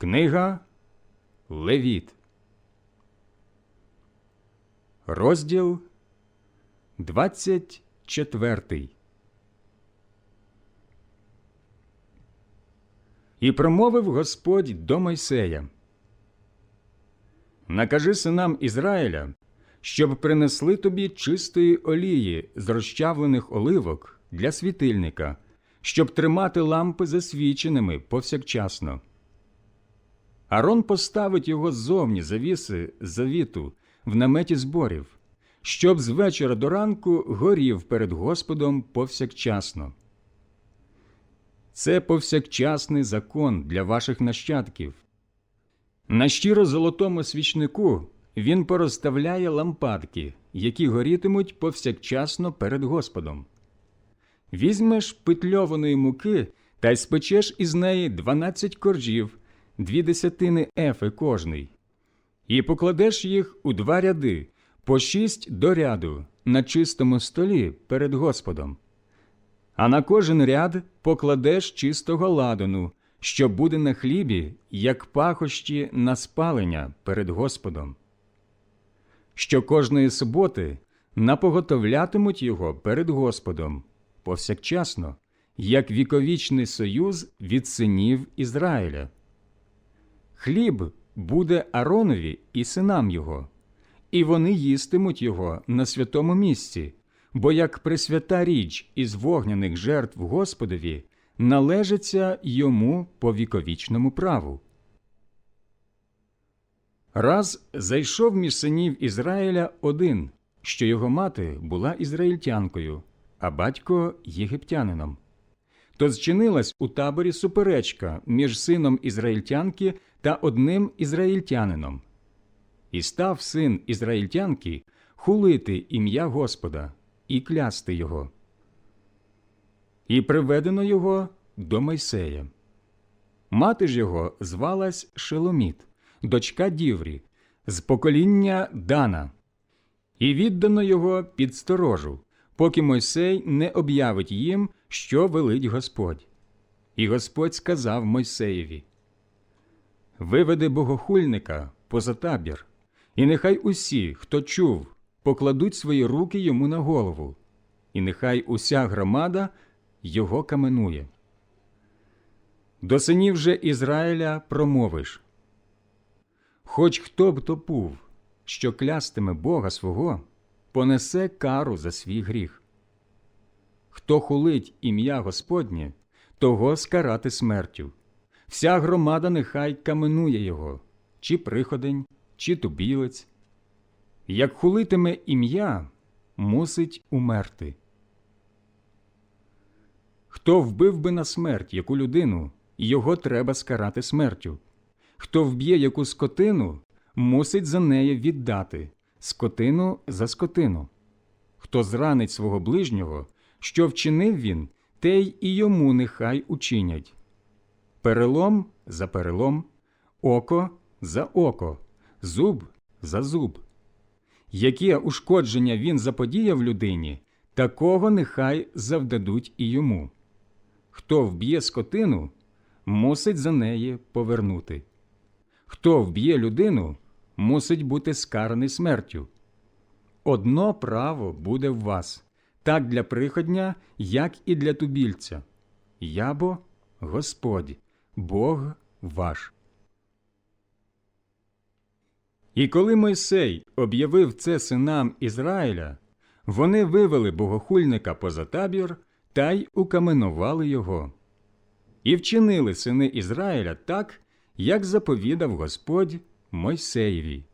Книга Левіт, розділ 24. І промовив Господь до Мойсея. Накажи синам Ізраїля, щоб принесли тобі чистої олії з розчавлених оливок для світильника, щоб тримати лампи засвіченими повсякчасно. Арон поставить його ззовні завіси завіту в наметі зборів, щоб з вечора до ранку горів перед Господом повсякчасно. Це повсякчасний закон для ваших нащадків. На щиро золотому свічнику він порозставляє лампадки, які горітимуть повсякчасно перед Господом. Візьмеш питльованої муки та й спечеш із неї дванадцять коржів, дві десятини ефи кожний, і покладеш їх у два ряди, по шість до ряду, на чистому столі перед Господом. А на кожен ряд покладеш чистого ладану, що буде на хлібі, як пахощі на спалення перед Господом. Що кожної суботи напоготовлятимуть його перед Господом повсякчасно, як віковічний союз від синів Ізраїля. Хліб буде Аронові і синам його, і вони їстимуть його на святому місці, бо як пресвята річ із вогняних жертв Господові належиться йому по віковічному праву. Раз зайшов між синів Ізраїля один, що його мати була ізраїльтянкою, а батько єгиптянином. То зчинилась у таборі суперечка між сином ізраїльтянки та одним ізраїльтянином. І став син ізраїльтянки хулити ім'я Господа і клясти його. І приведено його до Мойсея. Мати ж його звалась Шеломіт, дочка Діврі, з покоління Дана, і віддано його під сторожу, поки Мойсей не об'явить їм, що велить Господь. І Господь сказав Мойсеєві: Виведи богохульника поза табір, і нехай усі, хто чув, покладуть свої руки йому на голову, і нехай уся громада його каменує. До синів же Ізраїля промовиш Хоч хто б то був, що клястиме Бога свого, понесе кару за свій гріх. Хто хулить ім'я Господнє, того скарати смертю. Вся громада нехай каменує його, чи приходень, чи тубілець. Як хулитиме ім'я, мусить умерти. Хто вбив би на смерть яку людину, його треба скарати смертю. Хто вб'є яку скотину, мусить за неї віддати скотину за скотину. Хто зранить свого ближнього, що вчинив він, те й йому нехай учинять. Перелом за перелом, око за око, зуб за зуб. Яке ушкодження він заподіяв людині, такого нехай завдадуть і йому. Хто вб'є скотину, мусить за неї повернути. Хто вб'є людину, мусить бути скараний смертю. Одно право буде в вас, так для приходня, як і для тубільця. Я бо Господь, Бог ваш. І коли Мойсей об'явив це синам Ізраїля, вони вивели богохульника поза табір та й укаменували його. І вчинили сини Ізраїля так, як заповідав Господь Мойсеєві.